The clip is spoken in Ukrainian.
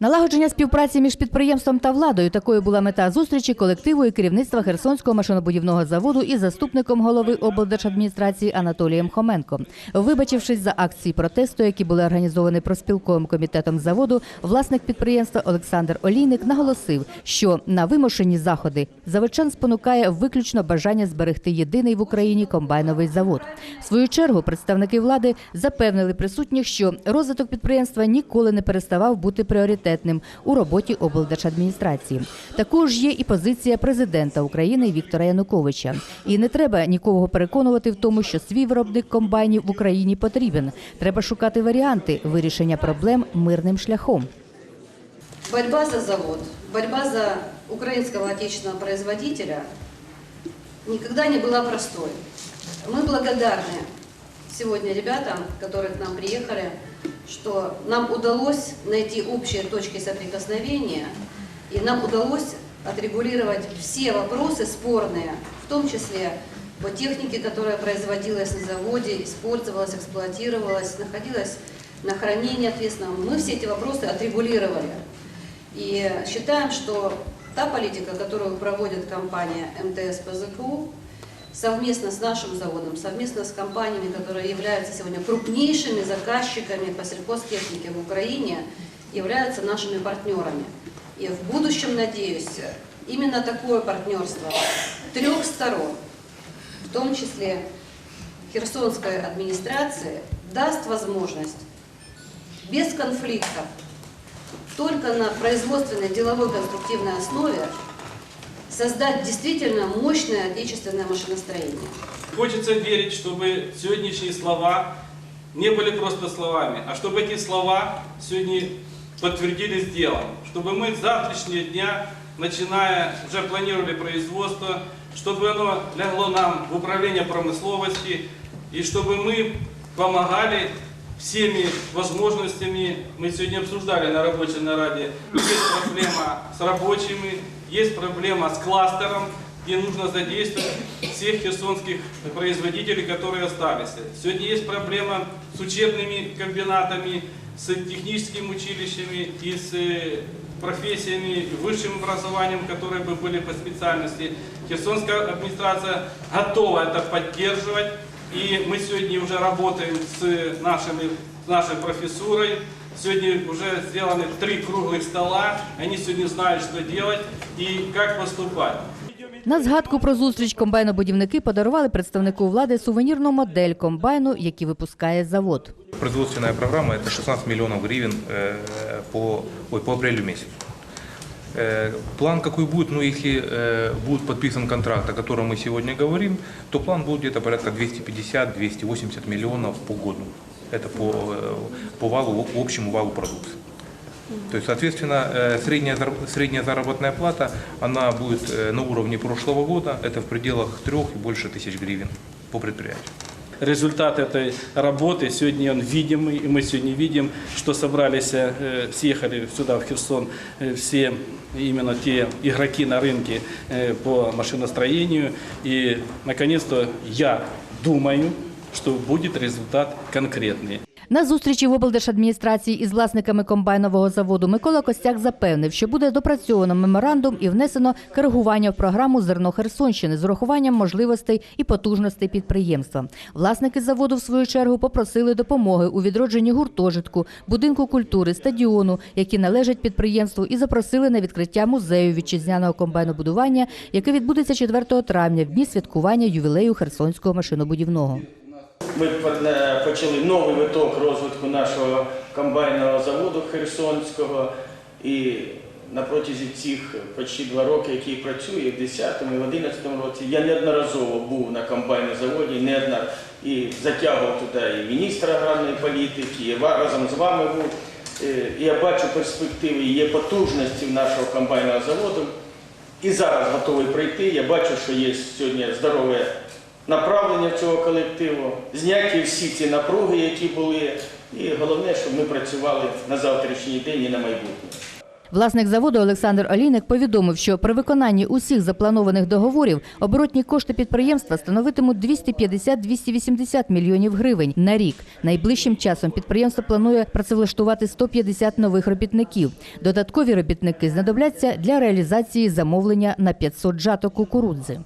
Налагодження співпраці між підприємством та владою такою була мета зустрічі колективу і керівництва Херсонського машинобудівного заводу із заступником голови облдержадміністрації Анатолієм Хоменко. Вибачившись за акції протесту, які були організовані проспілковим комітетом заводу, власник підприємства Олександр Олійник наголосив, що на вимушені заходи заводчан спонукає виключно бажання зберегти єдиний в Україні комбайновий завод. В свою чергу представники влади запевнили присутніх, що розвиток підприємства ніколи не переставав бути пріоритетним у роботі облдержадміністрації. Також є і позиція президента України Віктора Януковича. І не треба нікого переконувати в тому, що свій виробник комбайнів в Україні потрібен. Треба шукати варіанти вирішення проблем мирним шляхом. Борьба за завод, борьба за украинского отечественного производителя никогда не была простой. Мы благодарны Сегодня ребятам, которые к нам приехали, что нам удалось найти общие точки соприкосновения, и нам удалось отрегулировать все вопросы спорные, в том числе по технике, которая производилась на заводе, использовалась, эксплуатировалась, находилась на хранении ответственном. Мы все эти вопросы отрегулировали. И считаем, что та политика, которую проводит компания МТС ПЗКУ, совместно с нашим заводом, совместно с компаниями, которые являются сегодня крупнейшими заказчиками по сельхозтехнике в Украине, являются нашими партнерами. И в будущем, надеюсь, именно такое партнерство трех сторон, в том числе Херсонской администрации, даст возможность без конфликтов только на производственной, деловой, конструктивной основе создать действительно мощное отечественное машиностроение. Хочется верить, чтобы сегодняшние слова не были просто словами, а чтобы эти слова сегодня подтвердились делом, чтобы мы с завтрашнего дня, начиная, уже планировали производство, чтобы оно лягло нам в управление промысловости, и чтобы мы помогали всеми возможностями. Мы сегодня обсуждали на рабочей нараде, есть проблема с рабочими, есть проблема с кластером, где нужно задействовать всех херсонских производителей, которые остались. Сегодня есть проблема с учебными комбинатами, с техническими училищами и с э, профессиями, высшим образованием, которые бы были по специальности. Херсонская администрация готова это поддерживать. И мы сегодня уже работаем с, нашими, с нашей профессурой. Сегодня уже сделаны три круглых стола. Они сегодня знают, что делать и как поступать. На згадку про зустріч комбайнобудівники подарували представнику влади сувенірну модель комбайну, який випускає завод. Производственная программа – это 16 миллионов гривен э, по, ой, по апрелю месяцу. Э, План какой будет, ну если э, будет подписан контракт, о котором мы сегодня говорим, то план будет где-то порядка 250-280 миллионов по году. Это по, э, по валу, общему валу продукции. То есть, соответственно, э, средняя, зар- средняя заработная плата, она будет э, на уровне прошлого года, это в пределах трех и больше тысяч гривен по предприятию. Результат этой работы сегодня он видимый, и мы сегодня видим, что собрались, э, съехали сюда, в Херсон, э, все именно те игроки на рынке э, по машиностроению. И, наконец-то, я думаю, что будет результат конкретный. На зустрічі в облдержадміністрації із власниками комбайнового заводу Микола Костяк запевнив, що буде допрацьовано меморандум і внесено коригування в програму зерно Херсонщини з урахуванням можливостей і потужностей підприємства. Власники заводу, в свою чергу, попросили допомоги у відродженні гуртожитку, будинку культури, стадіону, які належать підприємству, і запросили на відкриття музею вітчизняного комбайнобудування, яке відбудеться 4 травня, в дні святкування ювілею Херсонського машинобудівного. Ми почали новий виток розвитку нашого комбайного заводу Херсонського. І на протязі цих почти два роки, які працює, в 10-му і в 11-му році, я неодноразово був на комбайному заводі, неодна і затягував туди і міністра аграрної політики, і разом з вами був. Е, я бачу перспективи, є потужності нашого комбайного заводу. І зараз готовий прийти. Я бачу, що є сьогодні здорове направлення цього колективу, зняті всі ці напруги, які були. І головне, щоб ми працювали на завтрашній день і на майбутнє. Власник заводу Олександр Олійник повідомив, що при виконанні усіх запланованих договорів оборотні кошти підприємства становитимуть 250-280 мільйонів гривень на рік. Найближчим часом підприємство планує працевлаштувати 150 нових робітників. Додаткові робітники знадобляться для реалізації замовлення на 500 жаток кукурудзи.